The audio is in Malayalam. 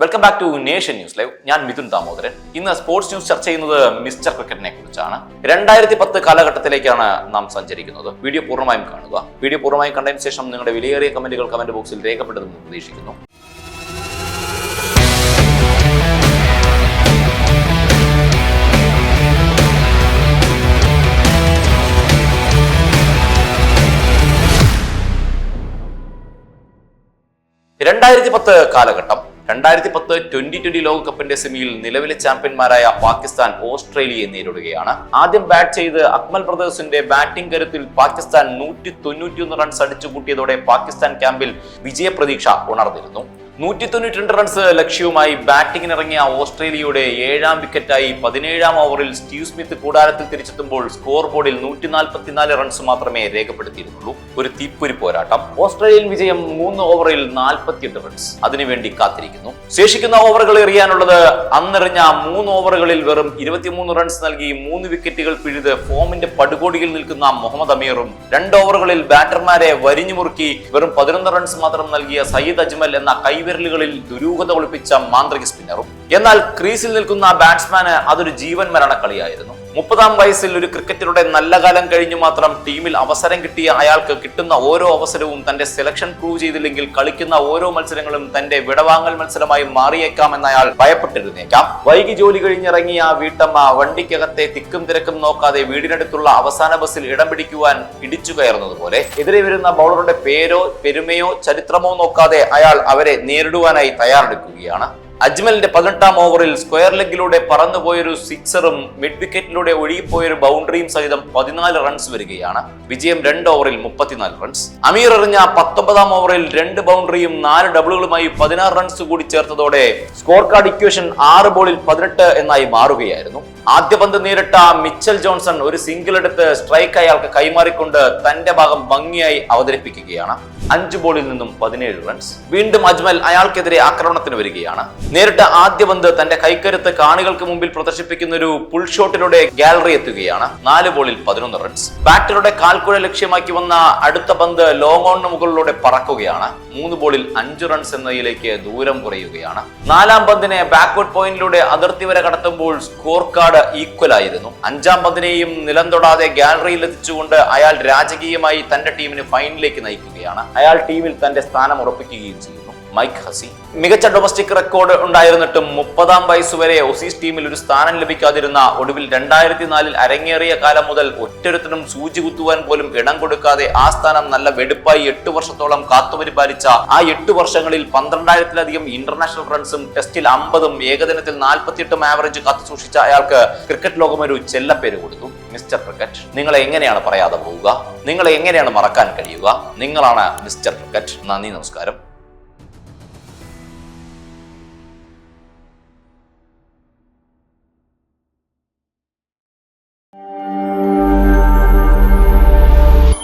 Welcome back to nation news live ഞാൻ മിഥുൻ ദാമോദരൻ. ഇന്ന് സ്പോർട്സ് ന്യൂസ് ചർച്ച ചെയ്യുന്നത് മിസ്റ്റർ ക്രിക്കറ്റിനെ കുറിച്ചാണ്. രണ്ടായിരത്തി പത്ത് കാലഘട്ടത്തിലേക്കാണ് നാം സഞ്ചരിക്കുന്നത്. വീഡിയോ പൂർണമായും കാണുക. വീഡിയോ പൂർണമായും കണ്ടതിന് ശേഷം നിങ്ങളുടെ വിലയേറിയ കമന്റുകൾ കമന്റ് ബോക്സിൽ രേഖപ്പെടുത്തുമെന്ന് പ്രതീക്ഷിക്കുന്നു. രണ്ടായിരത്തി പത്ത് കാലഘട്ടം രണ്ടായിരത്തി പത്ത് ട്വന്റി ട്വന്റി ലോകകപ്പിന്റെ സെമിയിൽ നിലവിലെ ചാമ്പ്യന്മാരായ പാകിസ്ഥാൻ ഓസ്ട്രേലിയയെ നേരിടുകയാണ്. ആദ്യം ബാറ്റ് ചെയ്ത് അക്മൽ ബ്രദേഴ്സിന്റെ ബാറ്റിംഗ് കരുത്തിൽ പാകിസ്ഥാൻ നൂറ്റി തൊണ്ണൂറ്റിയൊന്ന് റൺസ് അടിച്ചുകൂട്ടിയതോടെ പാകിസ്ഥാൻ ക്യാമ്പിൽ വിജയപ്രതീക്ഷ ഉണർന്നിരുന്നു. നൂറ്റി തൊണ്ണൂറ്റി രണ്ട് റൺസ് ലക്ഷ്യവുമായി ബാറ്റിംഗിനിറങ്ങിയ ഓസ്ട്രേലിയയുടെ ഏഴാം വിക്കറ്റായി പതിനേഴാം ഓവറിൽ സ്റ്റീവ് സ്മിത്ത് കൂടാരത്തിൽ തിരിച്ചെത്തുമ്പോൾ സ്കോർ ബോർഡിൽ നൂറ്റി റൺസ് മാത്രമേ രേഖപ്പെടുത്തിയിരുന്നുള്ളൂ. ഒരു തീപ്പൊരി പോരാട്ടം. ഓസ്ട്രേലിയൻ വിജയം മൂന്ന് ഓവറിൽ നാൽപ്പത്തിയെട്ട് റൺസ് അതിനുവേണ്ടി കാത്തിരിക്കുന്നു. ശേഷിക്കുന്ന ഓവറുകൾ എറിയാനുള്ളത് അന്നെറിഞ്ഞ മൂന്ന് ഓവറുകളിൽ വെറും ഇരുപത്തിമൂന്ന് റൺസ് നൽകി മൂന്ന് വിക്കറ്റുകൾ പിഴുത് ഫോമിന്റെ പടുകോടിയിൽ നിൽക്കുന്ന മുഹമ്മദ് അമീറും രണ്ട് ഓവറുകളിൽ ബാറ്റർമാരെ വരിഞ്ഞുമുറുക്കി വെറും പതിനൊന്ന് റൺസ് മാത്രം നൽകിയ സയ്യിദ് അജ്മൽ എന്ന കൈവിരലുകളിൽ ദുരൂഹത ഒളിപ്പിച്ച മാന്ത്രിക സ്പിന്നറും എന്നാൽ ക്രീസിൽ നിൽക്കുന്ന ബാറ്റ്സ്മാന് അതൊരു ജീവൻ മരണ കളിയായിരുന്നു. മുപ്പതാം വയസ്സിൽ ഒരു ക്രിക്കറ്ററുടെ നല്ല കാലം കഴിഞ്ഞു മാത്രം ടീമിൽ അവസരം കിട്ടിയ അയാൾക്ക് കിട്ടുന്ന ഓരോ അവസരവും തന്റെ സെലക്ഷൻ പ്രൂവ് ചെയ്തില്ലെങ്കിൽ കളിക്കുന്ന ഓരോ മത്സരങ്ങളും തന്റെ വിടവാങ്ങൽ മത്സരമായി മാറിയേക്കാം എന്ന് അയാൾ ഭയപ്പെട്ടിരുന്നേക്കാം. വൈകി ജോലി കഴിഞ്ഞിറങ്ങിയ ആ വീട്ടമ്മ വണ്ടിക്കകത്തെ തിക്കും തിരക്കും നോക്കാതെ വീടിനടുത്തുള്ള അവസാന ബസ്സിൽ ഇടം പിടിക്കുവാൻ ഇടിച്ചു കയറുന്നതുപോലെ. എതിരെ വരുന്ന ബൗളറുടെ പേരോ പെരുമയോ ചരിത്രമോ നോക്കാതെ അയാൾ അവരെ നേരിടുവാനായി തയ്യാറെടുക്കുകയാണ്. അജ്മലിന്റെ പതിനെട്ടാം ഓവറിൽ സ്ക്വയർ ലെഗിലൂടെ പറന്നുപോയൊരു സിക്സറും മിഡ് വിക്കറ്റിലൂടെ ഒഴുകിപ്പോയൊരു ബൗണ്ടറിയും സഹിതം പതിനാല് റൺസ് വരികയാണ്. വിജയം രണ്ട് ഓവറിൽ മുപ്പത്തിനാല് റൺസ്. അമീർ എറിഞ്ഞ പത്തൊമ്പതാം ഓവറിൽ രണ്ട് ബൗണ്ടറിയും നാല് ഡബിളുകളുമായി പതിനാറ് റൺസ് കൂടി ചേർത്തതോടെ സ്കോർ കാർഡ് ഇക്വേഷൻ ആറ് ബോളിൽ പതിനെട്ട് എന്നായി മാറുകയായിരുന്നു. ആദ്യ പന്ത് നേരിട്ട മിച്ചൽ ജോൺസൺ ഒരു സിംഗിൾ എടുത്ത് സ്ട്രൈക്ക് അയാൾക്ക് കൈമാറിക്കൊണ്ട് തന്റെ ഭാഗം ഭംഗിയായി അവതരിപ്പിക്കുകയാണ്. അഞ്ച് ബോളിൽ നിന്നും പതിനേഴ് റൺസ് വീണ്ടും അജ്മൽ അയാൾക്കെതിരെ ആക്രമണത്തിന് വരികയാണ്. നേരിട്ട ആദ്യ പന്ത് തന്റെ കൈക്കരുത്ത് കാണികൾക്ക് മുമ്പിൽ പ്രദർശിപ്പിക്കുന്ന ഒരു പുൾ ഷോട്ടിലൂടെ ഗാലറി എത്തുകയാണ്. നാല് ബോളിൽ പതിനൊന്ന് റൺസ് ബാറ്ററുടെ കാൽക്കുഴ ലക്ഷ്യമാക്കി വന്ന അടുത്ത പന്ത് ലോങ് ഓണിന് മുകളിലൂടെ പറക്കുകയാണ്. മൂന്ന് ബോളിൽ അഞ്ച് റൺസ് എന്നതിലേക്ക് ദൂരം കുറയുകയാണ്. നാലാം പന്തിനെ ബാക്ക്വേർഡ് പോയിന്റിലൂടെ അതിർത്തി വരെ കടത്തുമ്പോൾ സ്കോർ കാർഡ് ഈക്വൽ ആയിരുന്നു. അഞ്ചാം പന്തിനെയും നിലം തൊടാതെ ഗാലറിയിൽ എത്തിച്ചുകൊണ്ട് അയാൾ രാജകീയമായി തന്റെ ടീമിന് ഫൈനലിലേക്ക് നയിക്കുകയാണ്. അയാൾ ടീമിൽ തന്റെ സ്ഥാനം ഉറപ്പിക്കുകയും ചെയ്യുന്നു. Mike Hussey. മികച്ച ഡൊമസ്റ്റിക് റെക്കോർഡ് ഉണ്ടായിരുന്നിട്ടും മുപ്പതാം വയസ്സ് വരെ ഒസീസ് ടീമിൽ ഒരു സ്ഥാനം ലഭിക്കാതിരുന്ന ഒടുവിൽ രണ്ടായിരത്തി നാലിൽ അരങ്ങേറിയ കാലം മുതൽ ഒറ്റൊരുത്തനും സൂചി കുത്തുവാൻ പോലും ഇടം കൊടുക്കാതെ ആ സ്ഥാനം നല്ല വെടുപ്പായി എട്ട് വർഷത്തോളം കാത്തുപരിപാലിച്ച ആ എട്ട് വർഷങ്ങളിൽ പന്ത്രണ്ടായിരത്തിലധികം ഇന്റർനാഷണൽ റൺസും ടെസ്റ്റിൽ അമ്പതും ഏകദിനത്തിൽ നാൽപ്പത്തിയെട്ടും ആവറേജ് കാത്തു സൂക്ഷിച്ച അയാൾക്ക് ക്രിക്കറ്റ് ലോകം ഒരു ചെല്ലപ്പേര് കൊടുത്തു. മിസ്റ്റർ ക്രിക്കറ്റ് നിങ്ങളെ എങ്ങനെയാണ് പറയാതെ പോവുക? നിങ്ങളെ എങ്ങനെയാണ് മറക്കാൻ കഴിയുക? നിങ്ങളാണ് മിസ്റ്റർ ക്രിക്കറ്റ്. നന്ദി നമസ്കാരം.